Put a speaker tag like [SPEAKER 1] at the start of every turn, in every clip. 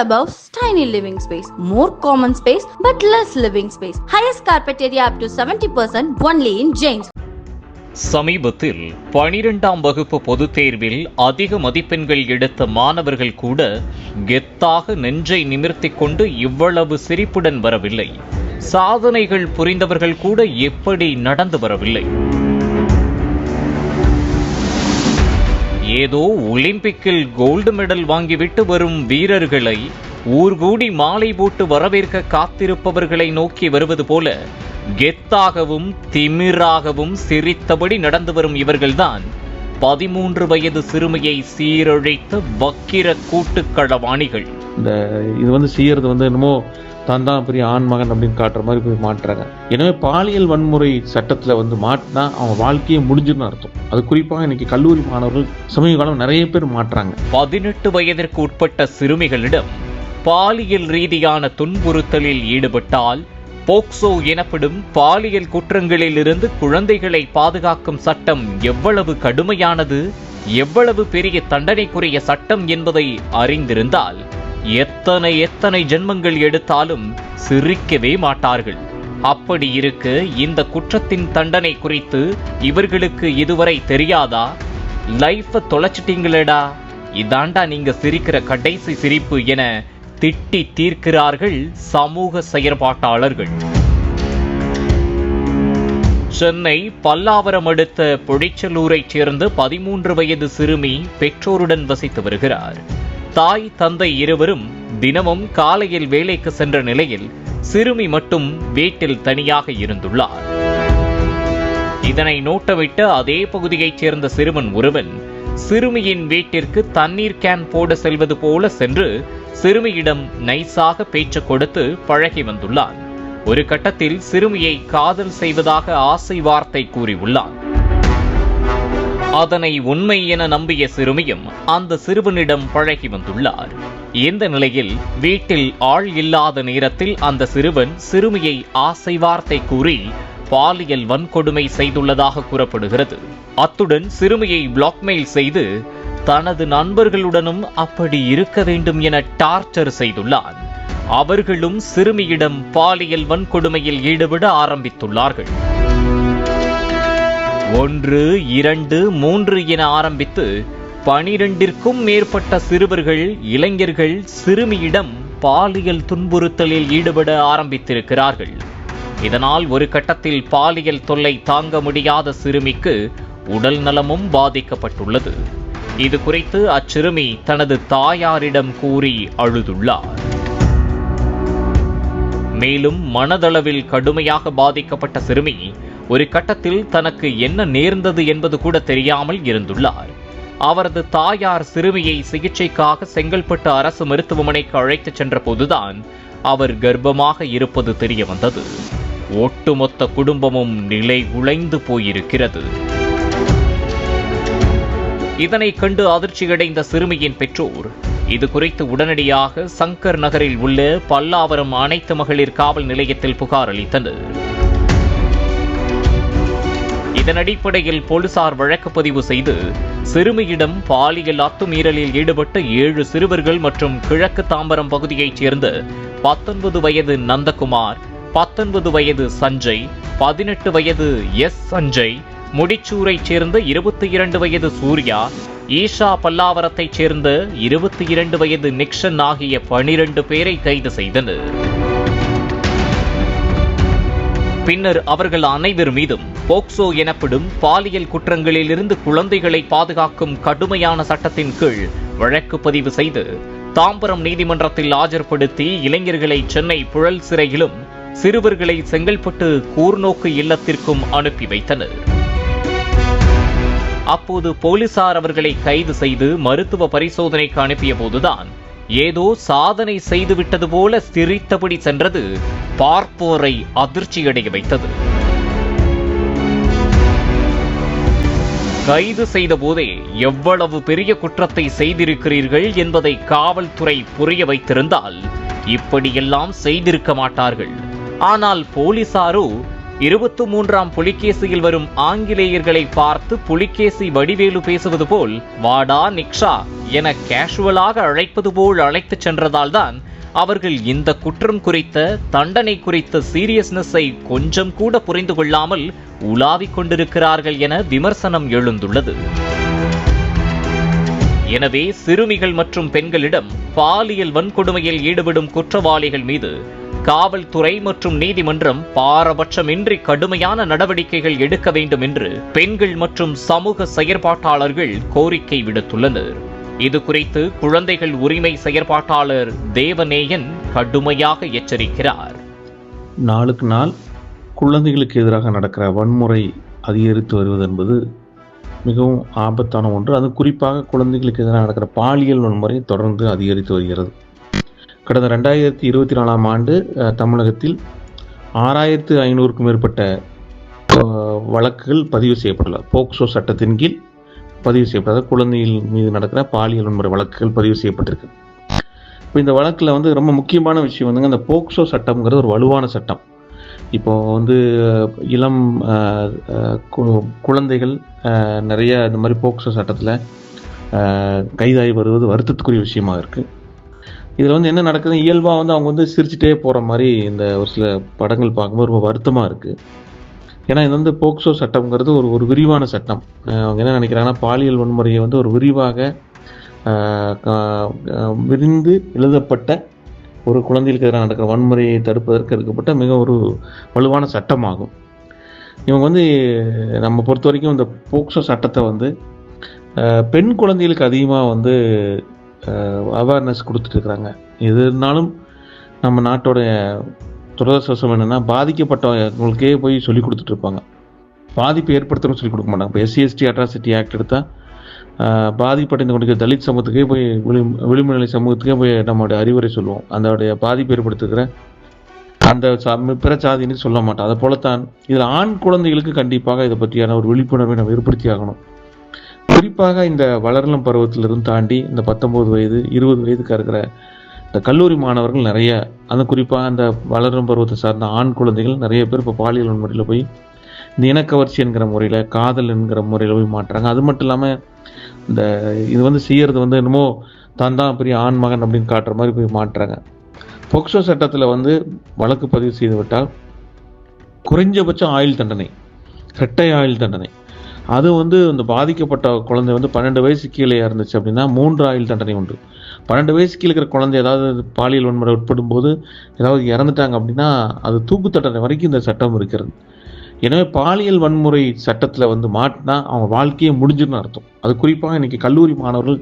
[SPEAKER 1] above, tiny living space. More common space, but less living space. Highest carpet area up to 70% only in James.
[SPEAKER 2] சமீபத்தில் பனிரெண்டாம் வகுப்பு பொதுத் தேர்வில் அதிக மதிப்பெண்கள் எடுத்த மாணவர்கள் கூட கெத்தாக நெஞ்சை நிமிர்த்தி கொண்டு இவ்வளவு சிரிப்புடன் வரவில்லை சாதனைகள் புரிந்தவர்கள் கூட எப்படி நடந்து வரவில்லை ஏதோ ஒலிம்பிக்கில் கோல்டு மெடல் வாங்கிவிட்டு வரும் வீரர்களை ஊர்கூடி மாலை போட்டு வரவேற்க காத்திருப்பவர்களை நோக்கி வருவது போல கெத்தாகவும் திமிராகவும் சிரித்தபடி நடந்து வரும் இவர்கள்தான் பதிமூன்று வயது சிறுமியை சீரழித்த வக்கிர கூட்டுக்களவாணிகள்.
[SPEAKER 3] இந்த இது வந்து செய்யறது வந்து என்னமோ தான் தான் பெரிய ஆண்மகன் அப்படின்னு காட்டுற மாதிரி போய் மாட்டுறாங்க. எனவே பாலியல் வன்முறை சட்டத்தில் வந்து மாட்டினா அவங்க வாழ்க்கையே முடிஞ்சுன்னு அர்த்தம். அது குறிப்பாக இன்னைக்கு கல்லூரி மாணவர்கள் சமீப காலம் நிறைய பேர் மாட்டுறாங்க.
[SPEAKER 2] பதினெட்டு வயதிற்கு உட்பட்ட சிறுமிகளிடம் பாலியல் ரீதியான துன்புறுத்தலில் ஈடுபட்டால் போக்சோ எனப்படும் பாலியல் குற்றங்களில் இருந்து குழந்தைகளை பாதுகாக்கும் சட்டம் எவ்வளவு கடுமையானது எவ்வளவு பெரிய தண்டனைக்குரிய சட்டம் என்பதை அறிந்திருந்தால் எத்தனை எத்தனை ஜென்மங்கள் எடுத்தாலும் சிரிக்கவே மாட்டார்கள். அப்படி இருக்க இந்த குற்றத்தின் தண்டனை குறித்து இவர்களுக்கு இதுவரை தெரியாதா? லைஃப்பை தொலைச்சிட்டீங்களேடா. இதாண்டா நீங்க சிரிக்கிற கடைசி சிரிப்பு என திட்டி தீர்க்கிறார்கள் சமூக செயற்பாட்டாளர்கள். சென்னை பல்லாவரம் அடுத்த பொடிச்சலூரைச் சேர்ந்த பதிமூன்று வயது சிறுமி பெற்றோருடன் வசித்து வருகிறார். தாய் தந்தை இருவரும் தினமும் காலையில் வேலைக்கு சென்ற நிலையில் சிறுமி மட்டும் வீட்டில் தனியாக இருந்துள்ளார். இதனை நோட்டவிட்ட அதே பகுதியைச் சேர்ந்த சிறுவன் ஒருவன் சிறுமியின் வீட்டிற்கு தண்ணீர் கேன் போட செல்வது போல சென்று சிறுமியிடம் நைஸாக பேச்சு கொடுத்து பழகி வந்துள்ளான். ஒரு கட்டத்தில் சிறுமியை காதல் செய்வதாக ஆசை வார்த்தை கூறியுள்ளான். அதனை உண்மை என நம்பிய சிறுமியும் அந்த சிறுவனிடம் பழகி வந்துள்ளார். இந்த நிலையில் வீட்டில் ஆள் இல்லாத நேரத்தில் அந்த சிறுவன் சிறுமியை ஆசை வார்த்தை கூறி பாலியல் வன்கொடுமை செய்துள்ளதாக கூறப்படுகிறது. அத்துடன் சிறுமியை பிளாக்மெயில் செய்து தனது நண்பர்களுடனும் அப்படி இருக்க வேண்டும் என டார்ச்சர் செய்துள்ளான் அவர்களும் சிறுமியிடம் பாலியல் வன்கொடுமையில் ஈடுபட ஆரம்பித்துள்ளார்கள். ஒன்று இரண்டு மூன்று என ஆரம்பித்து பனிரெண்டிற்கும் மேற்பட்ட சிறுவர்கள் இளைஞர்கள் சிறுமியிடம் பாலியல் துன்புறுத்தலில் ஈடுபட ஆரம்பித்திருக்கிறார்கள். இதனால் ஒரு கட்டத்தில் பாலியல் தொல்லை தாங்க முடியாத சிறுமிக்கு உடல் நலமும் பாதிக்கப்பட்டுள்ளது. இது குறித்து அச்சிறுமி தனது தாயாரிடம் கூறி அழுதுள்ளார். மேலும் மனதளவில் கடுமையாக பாதிக்கப்பட்ட சிறுமி ஒரு கட்டத்தில் தனக்கு என்ன நேர்ந்தது என்பது கூட தெரியாமல் இருந்துள்ளார். அவரது தாயார் சிறுமியை சிகிச்சைக்காக செங்கல்பட்டு அரசு மருத்துவமனைக்கு அழைத்துச் சென்ற போதுதான் அவர் கர்ப்பமாக இருப்பது தெரிய வந்தது ஒட்டுமொத்த குடும்பமும் நிலை உழைந்து போயிருக்கிறது. இதனை கண்டு அதிர்ச்சியடைந்த சிறுமியின் பெற்றோர் இது குறித்து உடனடியாக சங்கர் நகரில் உள்ள பல்லாவரம் அனைத்து மகளிர் காவல் நிலையத்தில் புகார் அளித்தனர். இதன் அடிப்படையில் போலீசார் வழக்கு பதிவு செய்து சிறுமியிடம் பாலியல் அத்துமீறலில் ஈடுபட்ட ஏழு சிறுவர்கள் மற்றும் கிழக்கு தாம்பரம் பகுதியைச் சேர்ந்த பத்தொன்பது வயது நந்தகுமார் பத்தொன்பது வயது சஞ்சய் பதினெட்டு வயது எஸ் சஞ்சய் முடிச்சூரைச் சேர்ந்த இருபத்தி இரண்டு வயது சூர்யா ஈஷா பல்லாவரத்தைச் சேர்ந்த இருபத்தி இரண்டு வயது நிக்ஷன் ஆகிய பனிரெண்டு பேரை கைது செய்தனர். பின்னர் அவர்கள் அனைவர் மீதும் போக்சோ எனப்படும் பாலியல் குற்றங்களிலிருந்து குழந்தைகளை பாதுகாக்கும் கடுமையான சட்டத்தின் கீழ் வழக்கு பதிவு செய்து தாம்பரம் நீதிமன்றத்தில் ஆஜர்படுத்தி இளைஞர்களை சென்னை புழல் சிறையிலும் சிறுவர்களை செங்கல்பட்டு கூர்நோக்கு இல்லத்திற்கும் அனுப்பி வைத்தனர். அப்போது போலீசார் அவர்களை கைது செய்து மருத்துவ பரிசோதனைக்கு அனுப்பிய போதுதான் ஏதோ சாதனை செய்துவிட்டது போல சிரித்தபடி சென்றது பார்ப்போரை அதிர்ச்சியடைய வைத்தது. கைது செய்த போதே எவ்வளவு பெரிய குற்றத்தை செய்திருக்கிறீர்கள் என்பதை காவல்துறை புரிய வைத்திருந்தால் இப்படியெல்லாம் செய்திருக்க மாட்டார்கள். ஆனால் போலீசாரோ இருபத்து மூன்றாம் புலிகேசியில் வரும் ஆங்கிலேயர்களை பார்த்து புலிகேசி வடிவேலு பேசுவது போல் வாடா நிக்ஷா என கேஷுவலாக அழைப்பது போல் அழைத்துச் சென்றதால்தான் அவர்கள் இந்த குற்றம் குறித்த தண்டனை குறித்த சீரியஸ்னஸை கொஞ்சம் கூட புரிந்து கொள்ளாமல் உலாவிக் கொண்டிருக்கிறார்கள் என விமர்சனம் எழுந்துள்ளது. எனவே சிறுமிகள் மற்றும் பெண்களிடம் பாலியல் வன்கொடுமையில் ஈடுபடும் குற்றவாளிகள் மீது காவல்துறை மற்றும் நீதிமன்றம் பாரபட்சமின்றி கடுமையான நடவடிக்கைகள் எடுக்க வேண்டும் என்று பெண்கள் மற்றும் சமூக செயற்பாட்டாளர்கள் கோரிக்கை விடுத்துள்ளனர். இது குறித்து குழந்தைகள் உரிமை செயற்பாட்டாளர் தேவநேயன் கடுமையாக எச்சரிக்கிறார்.
[SPEAKER 3] நாளுக்கு நாள் குழந்தைகளுக்கு எதிராக நடக்கிற வன்முறை அதிகரித்து வருவது என்பது மிகவும் ஆபத்தான ஒன்று. அது குறிப்பாக குழந்தைகளுக்கு எதிராக நடக்கிற பாலியல் வன்முறை தொடர்ந்து அதிகரித்து வருகிறது. கடந்த ரெண்டாயிரத்தி இருபத்தி நாலாம் ஆண்டு தமிழகத்தில் ஆறாயிரத்து ஐநூறுக்கும் மேற்பட்ட வழக்குகள் பதிவு செய்யப்பட்டுள்ளது. போக்சோ சட்டத்தின் கீழ் பதிவு செய்யப்பட்ட குழந்தைகள் மீது நடக்கிற பாலியல் வன்முறை வழக்குகள் பதிவு செய்யப்பட்டிருக்கு. இப்போ இந்த வழக்கில் வந்து ரொம்ப முக்கியமான விஷயம் வந்துங்க அந்த போக்சோ சட்டம்ங்கிறது ஒரு வலுவான சட்டம். இப்போ வந்து இளம் கு- குழந்தைகள் நிறைய இந்த மாதிரி போக்சோ சட்டத்தில் கைதாகி வருவது வருத்தத்துக்குரிய விஷயமா இருக்குது இதில் வந்து என்ன நடக்குது இயல்பாக வந்து அவங்க வந்து சிரிச்சுட்டே போகிற மாதிரி இந்த ஒரு சில படங்கள் பார்க்கும்போது ரொம்ப வருத்தமாக இருக்குது ஏன்னா இது வந்து போக்சோ சட்டம்ங்கிறது ஒரு ஒரு விரிவான சட்டம். அவங்க என்ன நினைக்கிறாங்கன்னா பாலியல் வன்முறையை வந்து ஒரு விரிவாக கா- விரிந்து எழுதப்பட்ட ஒரு குழந்தைகளுக்கு எதிராக நடக்கிற வன்முறையை தடுப்பதற்கு எடுக்கப்பட்ட மிக ஒரு வலுவான சட்டமாகும். இவங்க வந்து நம்ம பொறுத்த வரைக்கும் இந்த போக்சோ சட்டத்தை வந்து பெண் குழந்தைகளுக்கு அதிகமாக வந்து அவேர்னஸ் கொடுத்துட்டு இருக்கிறாங்க. எது இருந்தாலும் நம்ம நாட்டோட துரதிருஷ்டவசம் என்னென்னா பாதிக்கப்பட்டவங்களுக்கே போய் சொல்லி கொடுத்துட்டு இருப்பாங்க. பாதிப்பு ஏற்படுத்தணும்னு சொல்லி கொடுக்க மாட்டாங்க. இப்போ எஸ்சிஎஸ்டி அட்ராசிட்டி ஆக்ட் எடுத்தால் பாதிப்படைந்து கொண்டிருக்கிற தலித் சமூகத்துக்கே போய் விளி விளிம்புநிலை சமூகத்துக்கே போய் நம்மளுடைய அறிவுரை சொல்லுவோம். அதோடைய பாதிப்பு ஏற்படுத்துகிற அந்த பிற சாதின்னு சொல்ல மாட்டோம். அதை போலத்தான் இதில் ஆண் குழந்தைகளுக்கு கண்டிப்பாக இதை பற்றியான ஒரு விழிப்புணர்வை நம்ம ஏற்படுத்தி ஆகணும். குறிப்பாக இந்த வளர்லம் பருவத்திலிருந்து தாண்டி இந்த பத்தொம்போது வயது இருபது வயதுக்கு இருக்கிற இந்த கல்லூரி மாணவர்கள் நிறைய அந்த குறிப்பாக அந்த வளரும் பருவத்தை சார்ந்த ஆண் குழந்தைகள் நிறைய பேர் இப்போ பாலியல் வன்முறையில் போய் இந்த இனக்கவர்ச்சி என்கிற முறையில் காதல் என்கிற முறையில் போய் மாட்டுறாங்க. அது மட்டும் இல்லாமல் இந்த இது வந்து செய்யறது வந்து என்னமோ தான் தான் பெரிய ஆண் மகன் அப்படின்னு காட்டுற மாதிரி போய் மாட்டுறாங்க. போக்சோ சட்டத்தில் வந்து வழக்கு பதிவு செய்து விட்டால் குறைஞ்சபட்சம் ஆயுள் தண்டனை இரட்டை ஆயுள் தண்டனை. அது வந்து இந்த பாதிக்கப்பட்ட குழந்தை வந்து பன்னெண்டு வயசு கீழே இருந்துச்சு அப்படின்னா மூன்று ஆயுள் தண்டனை உண்டு. பன்னெண்டு வயசு கீழே இருக்கிற குழந்தை ஏதாவது பாலியல் வன்முறை உட்படும் போது ஏதாவது இறந்துட்டாங்க அப்படின்னா அது தூக்கு தண்டனை வரைக்கும் இந்த சட்டம் இருக்கிறது. எனவே பாலியல் வன்முறை சட்டத்தில் வந்து மாட்டினா அவங்க வாழ்க்கையே முடிஞ்சுன்னு அர்த்தம். அது குறிப்பாக இன்றைக்கி கல்லூரி மாணவர்கள்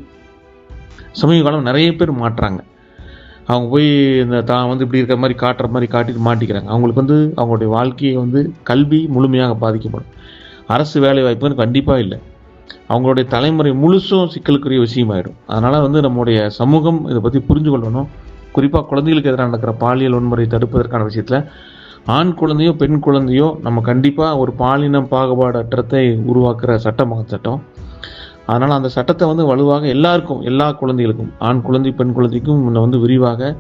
[SPEAKER 3] சமீப காலம் நிறைய பேர் மாட்டுறாங்க. அவங்க போய் இந்த தான் வந்து இப்படி இருக்கிற மாதிரி காட்டுற மாதிரி காட்டிட்டு மாட்டிக்கிறாங்க. அவங்களுக்கு வந்து அவங்களுடைய வாழ்க்கையை வந்து கல்வி முழுமையாக பாதிக்கப்படும். அரசு வேலை வாய்ப்புன்னு கண்டிப்பாக இல்லை. அவங்களுடைய தலைமுறை முழுசும் சிக்கலுக்குரிய விஷயமாயிடும். அதனால் வந்து நம்முடைய சமூகம் இதை பற்றி புரிஞ்சு கொள்ளணும். குறிப்பாக குழந்தைகளுக்கு எதிராக நடக்கிற பாலியல் வன்முறை தடுப்பதற்கான விஷயத்தில் ஆண் குழந்தையோ பெண் குழந்தையோ நம்ம கண்டிப்பாக ஒரு பாலினம் பாகுபாடற்றத்தை உருவாக்குற சட்டமாக சட்டம். அதனால் அந்த சட்டத்தை வந்து வலுவாக எல்லாருக்கும் எல்லா குழந்தைகளுக்கும் ஆண் குழந்தை பெண் குழந்தைக்கும் முன்ன வந்து விரிவாக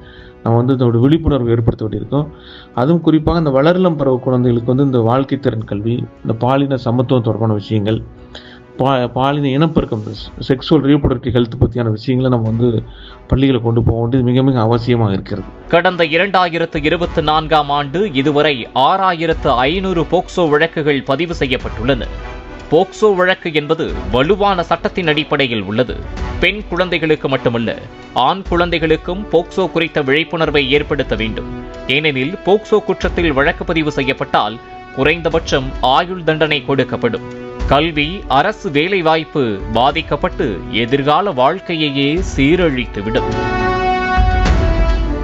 [SPEAKER 3] நம்ம வந்து இதோட விழிப்புணர்வு ஏற்படுத்த வேண்டியிருக்கோம். அதுவும் குறிப்பாக இந்த வளரிளம் பருவ குழந்தைகளுக்கு வந்து இந்த வாழ்க்கை திறன் கல்வி இந்த பாலின சமத்துவம் தொடர்பான விஷயங்கள் பா பாலின இனப்பெருக்கம் செக்ஸுவல் ரீப்ரொடக்டிவ் ஹெல்த் பற்றியான விஷயங்களை நம்ம வந்து பள்ளிகளை கொண்டு போக வேண்டியது மிக மிக அவசியமாக இருக்கிறது.
[SPEAKER 2] கடந்த இரண்டாயிரத்து இருபத்தி நான்காம் ஆண்டு இதுவரை ஆறாயிரத்து ஐநூறு போக்சோ வழக்குகள் பதிவு செய்யப்பட்டுள்ளன. போக்சோ வழக்கு என்பது வலுவான சட்டத்தின் அடிப்படையில் உள்ளது. பெண் குழந்தைகளுக்கு மட்டுமல்ல ஆண் குழந்தைகளுக்கும் போக்சோ குறித்த விழிப்புணர்வை ஏற்படுத்த வேண்டும். ஏனெனில் போக்சோ குற்றத்தில் வழக்கு பதிவு செய்யப்பட்டால் குறைந்தபட்சம் ஆயுள் தண்டனை கொடுக்கப்படும். கல்வி அரசு வேலைவாய்ப்பு பாதிக்கப்பட்டு எதிர்கால வாழ்க்கையையே சீரழித்துவிடும்.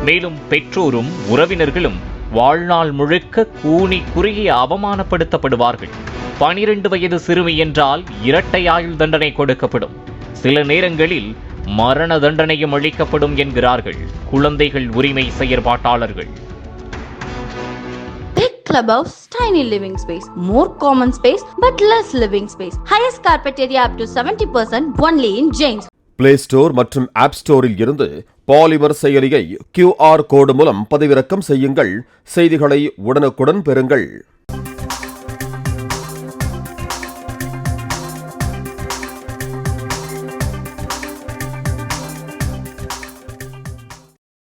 [SPEAKER 2] மேலும் பெற்றோரும் உறவினர்களும் வாழ்நாள் முழுக்க கூனி குறுகி அவமானப்படுத்தப்படுவார்கள். பனிரெண்டு வயது சிறுமி என்றால் இரட்டை ஆயுள் தண்டனை கொடுக்கப்படும். சில நேரங்களில் மரண தண்டனையும் அளிக்கப்படும் என்கிறார்கள் குழந்தைகள் உரிமை செயற்பாட்டாளர்கள்.
[SPEAKER 1] Big clubhouse, tiny living space. More common space, but less living space. Highest carpet area up to 70% only in James.
[SPEAKER 4] Play Store மற்றும் ஆப் ஸ்டோரில் இருந்து பாலிமர் செயலியை கியூஆர் கோடு மூலம் பதிவிறக்கம் செய்யுங்கள் செய்திகளை உடனுக்குடன் பெறுங்கள்